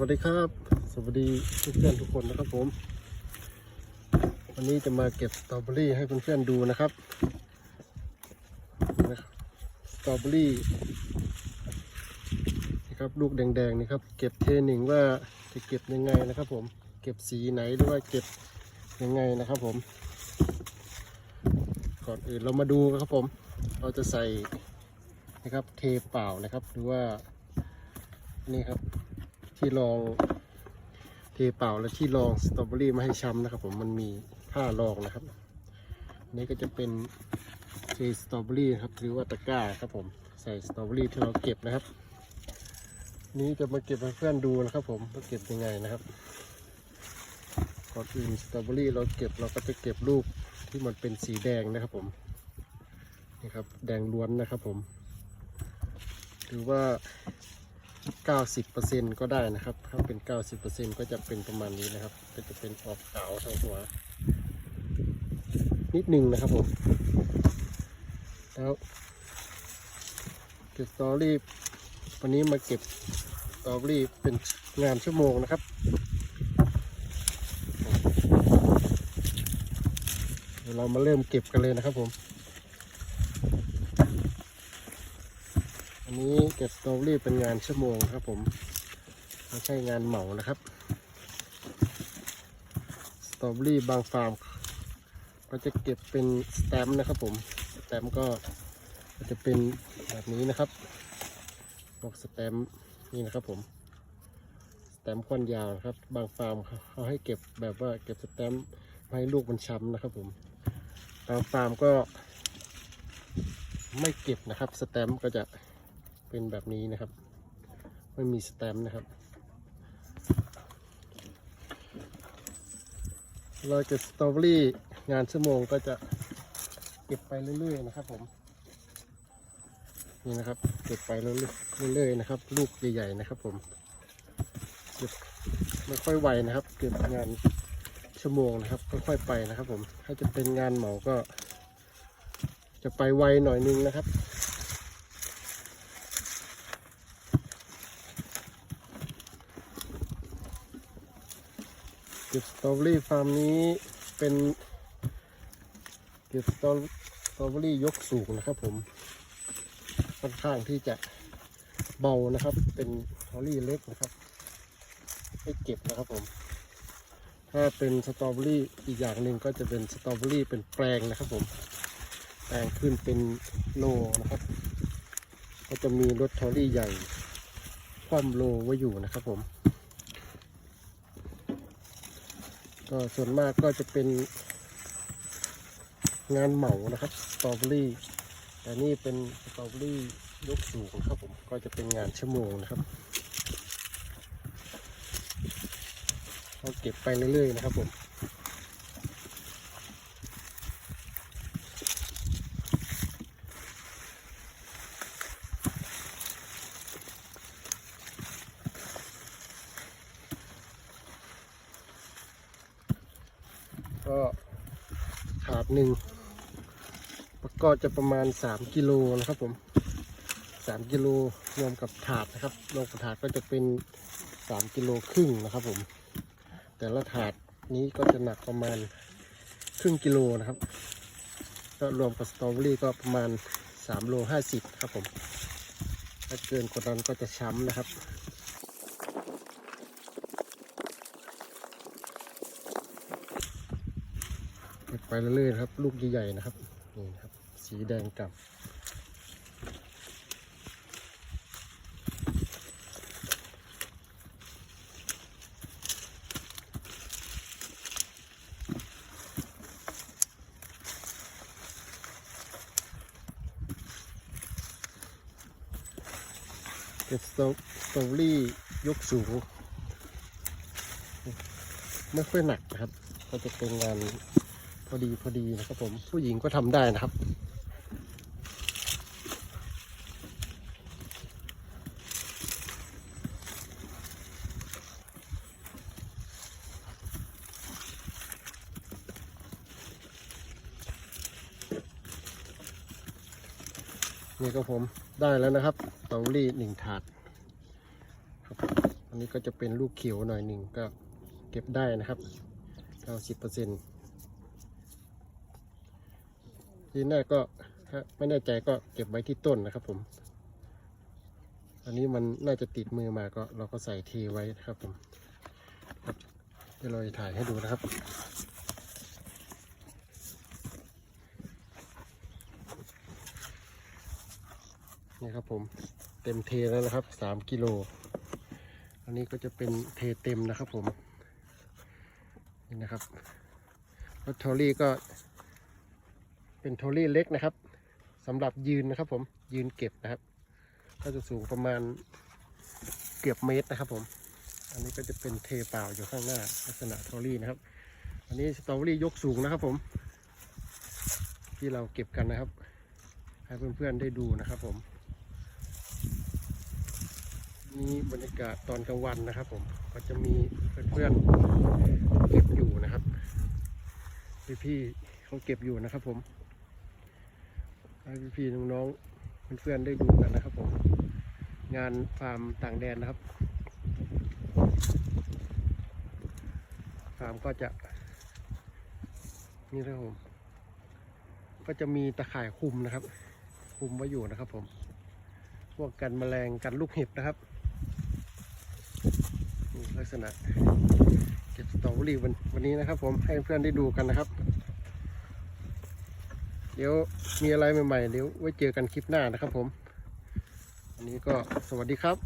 วัสดีครับ สวัสดีเพื่อนๆทุกคนนะครับผม วันนี้จะมาเก็บสตรอเบอรี่ให้เพื่อนๆดูนะครับนะครับสตรอเบอรี่นะครับลูกแดงๆนี่ครับ เก็บเทหนึ่งว่าจะเก็บยังไงนะครับผมเก็บสีไหนหรือว่าเก็บยังไงนะครับผม ก่อนอื่นเรามาดูครับผม เราจะใส่นะครับเทเปล่านะครับหรือว่านี่ครับ ที่รองเทเปล่าและที่รองสตรอเบอรี่ม่ให้ช้ำนะครับ ผมมันมีผ้ารองนะครับนนี่ก็จะเป็นเทสตรอเบอรี่ครับหรือว่าตะกร้าครับผมใส่สตรอเบอรี่ที่เราเก็บนะครับ นี้จะมาเก็บให้เพื่อนดูนะครับ ผมว่าเก็บยังไงนะครับก่อนอื่นสตรอเบอรี่เราเก็บเราก็จะเก็บลูกที่มันเป็นสีแดงนะครับผมนี่ครับแดงล้วนนะครับผม หรือว่า 90%ก็ได้นะครับ ถ้าเป็น 90%ก็จะเป็นประมาณนี้นะครับ ก็จะเป็นออกขาวทั้งหัว นิดหนึ่งนะครับผม แล้วเก็บตอรี่วันนี้มาเก็บตอรี่เป็นงานชั่วโมงนะครับเดี๋ยวเรามาเริ่มเก็บกันเลยนะครับผม นี้เก็บสตอรี่เป็นงานชั่วโมงครับผมไม่ใช่งานเหมานะครับสตอรี่บางฟาร์มก็จะเก็บเป็นสแตมป์นะครับผมสแตมป์ก็จะเป็นแบบนี้นะครับพวกสแตมป์นี่นะครับผมสแตมป์ก้อนยาวครับ บางฟาร์มเขาให้เก็บแบบว่าเก็บสแตมป์ไม่ให้ลูกมันช้ำนะครับผมบางฟาร์มก็ไม่เก็บนะครับ สแตมป์ก็จะ เป็นแบบนี้นะครับ ไม่มีสแตมป์นะครับเราจะสตรอเบอรี่งานชั่วโมงก็จะเก็บไปเรื่อยๆนะครับผม นี่นะครับเก็บไปเรื่อยๆนะครับ ลูกใหญ่ๆนะครับ ผมเก็บไม่ค่อยไวนะครับ เก็บงานชั่วโมงนะครับค่อยๆไปนะครับ ผมถ้าจะเป็นงานเหมาก็ จะไปไวหน่อยนึงนะครับ ก็บสตรอเบอรี่ฟาร์มนี้เป็นเก็บสตรอเบอรี่ยกสูงนะครับผมค่อนข้างที่จะเบานะครับ เป็นสตรอเบอรี่เล็กนะครับไม่เก็บนะครับผมถ้าเป็นสตรอเบอรี่อีกอย่างหนึ่งก็จะเป็นสตรอเบอรี่เป็นแปลงนะครับผมแปลงขึ้นเป็นโลนะครับ ก็จะมีรถทอรี่ใหญ่คว่ำโลไว้อยู่นะครับผม ก็ส่วนมากก็จะเป็นงานเหมานะครับสตรอเบอรี่แต่นี่เป็นสตรอเบอรี่ยกสูงครับผมก็จะเป็นงานชั่วโมงนะครับเราเก็บไปเรื่อยๆนะครับผม ก็ถาดหนึ่งก็จะประมาณ 3 กิโลนะครับผม3กิโลรวมกับถาดนะครับรวมกับถาดก็จะเป็น 3 กิโลครึ่งนะครับผม แต่ละถาดนี้ก็จะหนักประมาณครึ่งกิโลนะครับ ก็รวมกับสตรอเบอรี่ก็ประมาณ3โล50ครับผม ถ้าเกินกว่านั้นก็จะช้ำนะครับ เก็บ ไปเรื่อยๆนะครับ ลูกใหญ่ๆนะครับนี่นะครับ สีแดงกลับเก็บสตรอสตรอเบอรี่ยกสูงไม่ค่อยหนักนะครับ ก็จะเป็นงาน พอดีพอดีนะครับผมผู้หญิงก็ทำได้นะครับ นี่ก็ผมได้แล้วนะครับสตรอเบอรี่หนึ่งถาดครับนนี้ก็จะเป็นลูกเขียวหน่อยหนึ่งก็เก็บได้นะครับเก้าสิบเปอร์เซ็นต์ ที่แน่ก็ถ้าไม่แน่ใจก็เก็บไว้ที่ต้นนะครับผม อันนี้มันน่าจะติดมือมาก็เราก็ใส่เทไว้นะครับผมเดี๋ยวเราจะถ่ายให้ดูนะครับนี่ครับผมเต็มเทแล้วนะครับสามกิโล อันนี้ก็จะเป็นเทเต็มนะครับผม นี่นะครับรถทอรี่ก็ เป็นทอรี่เล็กนะครับสำหรับยืนนะครับผมยืนเก็บนะครับ ก็จะสูงประมาณเกือบเมตรนะครับผม อันนี้ก็จะเป็นเทเปล่าอยู่ข้างหน้าลักษณะทอรี่นะครับ อันนี้สตรอเบอรี่ยกสูงนะครับผม ที่เราเก็บกันนะครับ ให้เพื่อนๆได้ดูนะครับผมนี่บรรยากาศตอนกลางวันนะครับ ผมก็จะมีเพื่อนๆเก็บอยู่นะครับพี่ๆเขาเก็บอยู่นะครับผม ให้พี่ๆน้องๆเพื่อนๆได้ดูกันนะครับผมงานฟาร์มต่างแดนนะครับฟาร์มก็จะนี่นะครับผมก็จะมีตะข่ายคุมนะครับ คุมไว้อยู่นะครับผมพวกกันแมลงกันลูกเห็บนะครับลักษณะเก็บสตรอเบอรี่วันวันนี้นะครับ ผมให้เพื่อนได้ดูกันนะครับ เดี๋ยวมีอะไรใหม่ๆเดี๋ยวไว้เจอกันคลิปหน้านะครับผม อันนี้ก็สวัสดีครับ